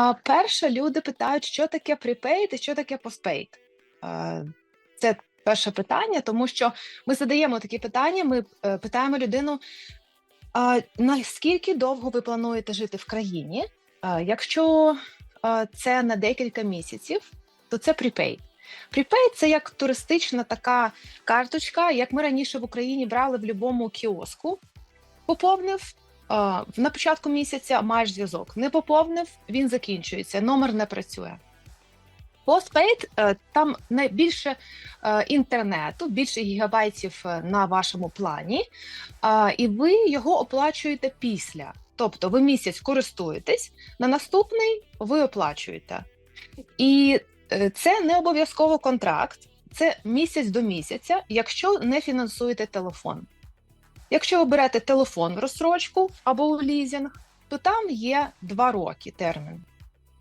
А, перше, люди питають, що таке prepaid і що таке postpaid. Це перше питання, тому що ми задаємо такі питання. Ми е, питаємо людину, наскільки довго ви плануєте жити в країні? Якщо це на декілька місяців, то це prepaid. Prepaid – це як туристична така карточка, як ми раніше в Україні брали в будь-якому кіоску. Поповнив на початку місяця маєш зв'язок. Не поповнив, він закінчується, номер не працює. Е, там найбільше е, інтернету, більше гігабайтів е, на вашому плані, і ви його оплачуєте після. Тобто ви місяць користуєтесь, на наступний ви оплачуєте. І е, це не обов'язково контракт, це місяць до місяця, якщо не фінансуєте телефон. Якщо ви берете телефон в розсрочку або у лізінг, то там є два роки термін.